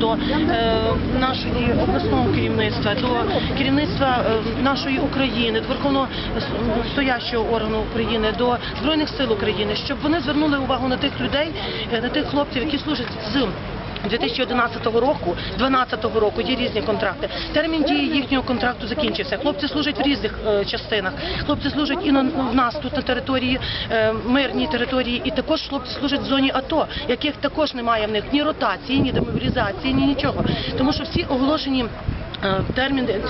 до е, нашої обласного керівництва, до керівництва е, нашої України, до верховностоящого органу України, до збройних сил України, щоб вони звернули увагу на тих людей, е, на тих хлопців, які служать з 2011 року, 2012 року є різні контракти. Термін дії їхнього контракту закінчився. Хлопці служать в різних е, частинах. Хлопці служать і в нас тут на території е, мирній території, і також хлопці служать в зоні АТО, яких також немає в них ні ротації, ні демобілізації, ні нічого. Тому що всі оголошені. Е, Терміни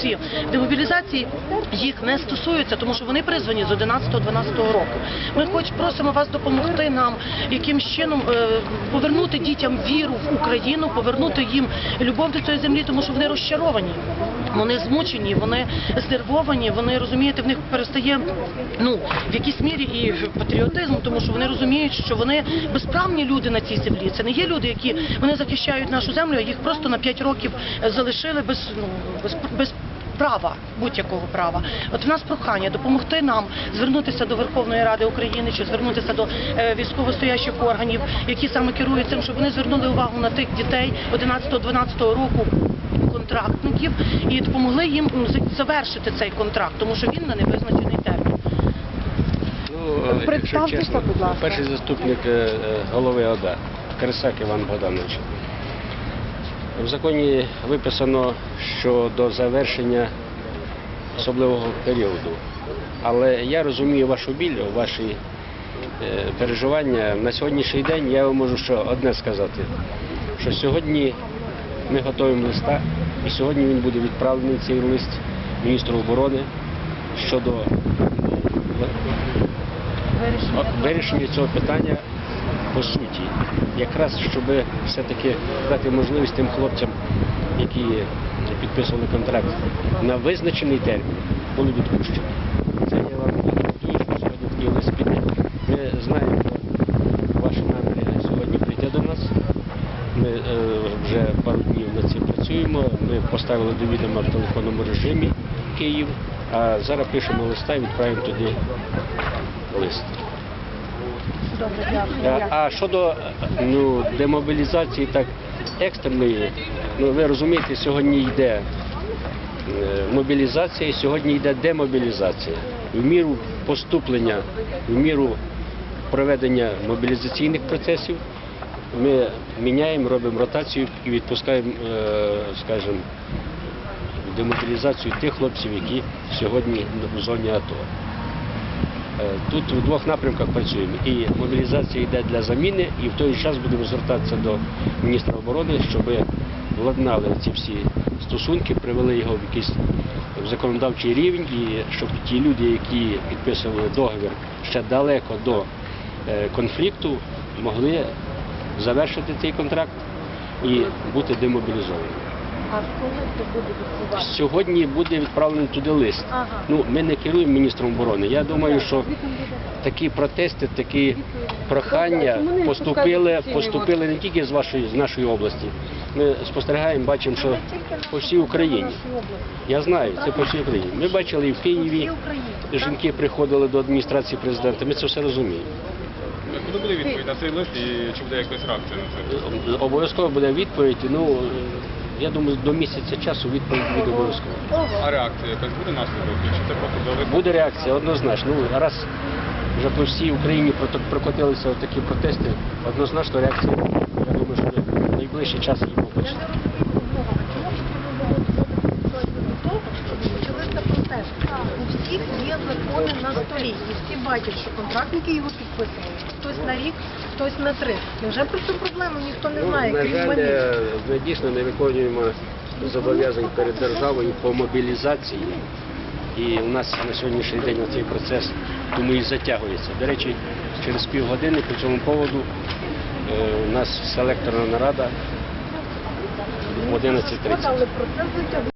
ці демобілізації їх не стосуються, тому що вони призвані з 11-12 року. Ми хоч просимо вас допомогти нам якимсь чином е, повернути дітям віру в Україну, повернути їм любов до цієї землі, тому що вони розчаровані. Вони змучені, вони знервовані, вони розумієте, в них перестає ну в якійсь мірі і патріотизм, тому що вони розуміють, що вони безправні люди на цій землі. Це не є люди, які вони захищають нашу землю, а їх просто на 5 років залишили без ну без, без права, будь-якого права. От в нас прохання допомогти нам звернутися до Верховної Ради України чи звернутися до е, військовостоящих органів, які саме керують цим, щоб вони звернули увагу на тих дітей 11-12 року контрактників і допомогли їм завершити цей контракт, тому що він на невизначений термін. Ну, е, Представтеся, будь ласка. перший заступник е, е, голови ОДА, Крисак Іван Богданович. В законі виписано, що до завершення особливого періоду. Але я розумію вашу біль, ваші е, переживання. На сьогоднішній день я вам можу що одне сказати, що сьогодні ми готуємо листа, і сьогодні він буде відправлений цей лист міністру оборони щодо вирішення цього питання по суті, якраз щоб все-таки дати можливість тим хлопцям, які підписували контракт на визначений термін, були відпущені. Це я вам що сьогодні такий лист піде. Ми знаємо ваші наміри сьогодні прийти до нас. Ми е, вже пару днів над цим працюємо. Ми поставили до відома в телефонному режимі Київ, а зараз пишемо листа і відправимо туди лист. Добре, дякую. А, щодо ну, демобілізації так екстреної, ну ви розумієте, сьогодні йде е, мобілізація, сьогодні йде демобілізація. В міру поступлення, в міру проведення мобілізаційних процесів ми міняємо, робимо ротацію і відпускаємо, е, скажімо, демобілізацію тих хлопців, які сьогодні в зоні АТО. Е, Тут в двох напрямках працюємо. І мобілізація йде для заміни, і в той час будемо звертатися до міністра оборони, щоб владнали ці всі стосунки, привели його в якийсь законодавчий рівень, і щоб ті люди, які підписували договір ще далеко до е, конфлікту, могли завершити цей контракт і бути демобілізовані. А коли це буде відбуватися? Сьогодні буде відправлений туди лист. Ага. Ну, ми не керуємо міністром оборони. Я думаю, що такі протести, такі прохання поступили, поступили не тільки з вашої з нашої області. Ми спостерігаємо, бачимо, що по всій Україні. Я знаю, це по всій Україні. Ми бачили і в Києві. Жінки приходили до адміністрації президента. Ми це все розуміємо. Коли буде відповідь на цей лист і чи буде якась реакція на це? Обов'язково буде відповідь. Ну я думаю, до місяця часу відповідь буде обов'язково. А реакція якась буде наслідок? Чи це просто за? Буде реакція однозначно. Ну, раз вже по всій Україні прокотилися такі протести, однозначно реакція. Я думаю, що в найближчий час її побачите. того, щоб почалися протести. У всіх є закони на столі, і всі бачать, що контрактники його підписують. Хтось на рік, хтось на три. Невже про цю проблему ніхто не знає, Ну, на крім жаль, мене? е, ми дійсно не виконуємо зобов'язань перед державою по мобілізації. І у нас на сьогоднішній день цей процес тому і затягується. До речі, через півгодини по цьому поводу е, у нас селекторна нарада в 11.30. Але процес затягує.